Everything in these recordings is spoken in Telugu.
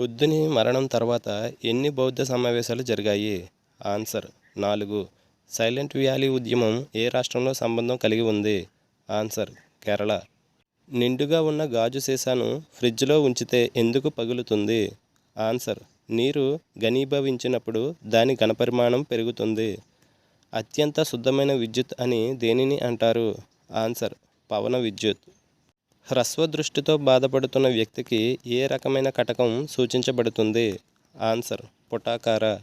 బుద్ధుని మరణం తర్వాత ఎన్ని బౌద్ధ సమావేశాలు జరిగాయి? ఆన్సర్ నాలుగు. సైలెంట్ వ్యాలీ ఉద్యమం ఏ రాష్ట్రంలో సంబంధం కలిగి ఉంది? ఆన్సర్ కేరళ. నిండుగా ఉన్న గాజు సీసాను ఫ్రిడ్జ్లో ఉంచితే ఎందుకు పగులుతుంది? ఆన్సర్ నీరు ఘనీభవించినప్పుడు దాని ఘనపరిమాణం పెరుగుతుంది. అత్యంత శుద్ధమైన విద్యుత్ అని దేనిని అంటారు? ఆన్సర్ పవన విద్యుత్. హ్రస్వ దృష్టితో బాధపడుతున్న వ్యక్తికి ఏ రకమైన కటకం సూచించబడుతుంది? ఆన్సర్ పుటాకార.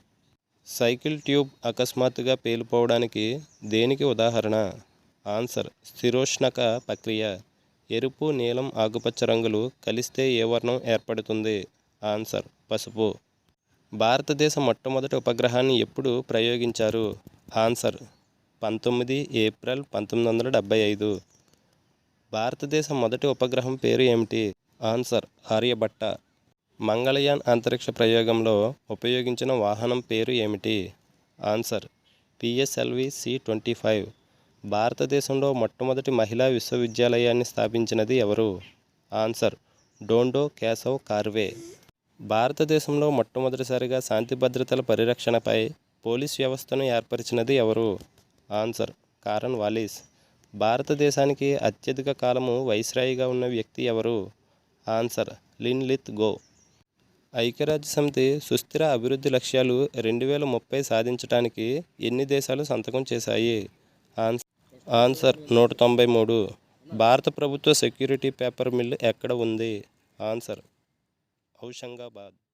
సైకిల్ ట్యూబ్ అకస్మాత్తుగా పేలిపోవడానికి దేనికి ఉదాహరణ? ఆన్సర్ స్థిరోష్ణక ప్రక్రియ. ఎరుపు నీలం ఆకుపచ్చ రంగులు కలిస్తే ఏ వర్ణం ఏర్పడుతుంది? ఆన్సర్ పసుపు. భారతదేశ మొట్టమొదటి ఉపగ్రహాన్ని ఎప్పుడు ప్రయోగించారు? ఆన్సర్ పంతొమ్మిది ఏప్రిల్ పంతొమ్మిది వందల డెబ్బై ఐదు. భారతదేశం మొదటి ఉపగ్రహం పేరు ఏమిటి? ఆన్సర్ ఆర్యభట్ట. మంగళయాన్ అంతరిక్ష ప్రయోగంలో ఉపయోగించిన వాహనం పేరు ఏమిటి? Answer PSLV C twenty five. భారతదేశంలో మొట్టమొదటి మహిళా విశ్వవిద్యాలయాన్ని స్థాపించినది ఎవరు? ఆన్సర్ డోండో కేశవ్ కార్వే. భారతదేశంలో మొట్టమొదటిసారిగా శాంతి భద్రతల పరిరక్షణపై పోలీస్ వ్యవస్థను ఏర్పరిచినది ఎవరు? Answer Cornwallis. భారతదేశానికి అత్యధిక కాలము వైస్రాయిగా ఉన్న వ్యక్తి ఎవరు? Answer Lin లిత్ go. ఐక్యరాజ్య సమితి సుస్థిర అభివృద్ధి లక్ష్యాలు రెండు వేల ముప్పై సాధించడానికి ఎన్ని దేశాలు సంతకం చేశాయి? ఆన్స్ ఆన్సర్ నూట తొంభై మూడు. భారత ప్రభుత్వ సెక్యూరిటీ పేపర్ మిల్ ఎక్కడ ఉంది? ఆన్సర్ హౌషంగాబాద్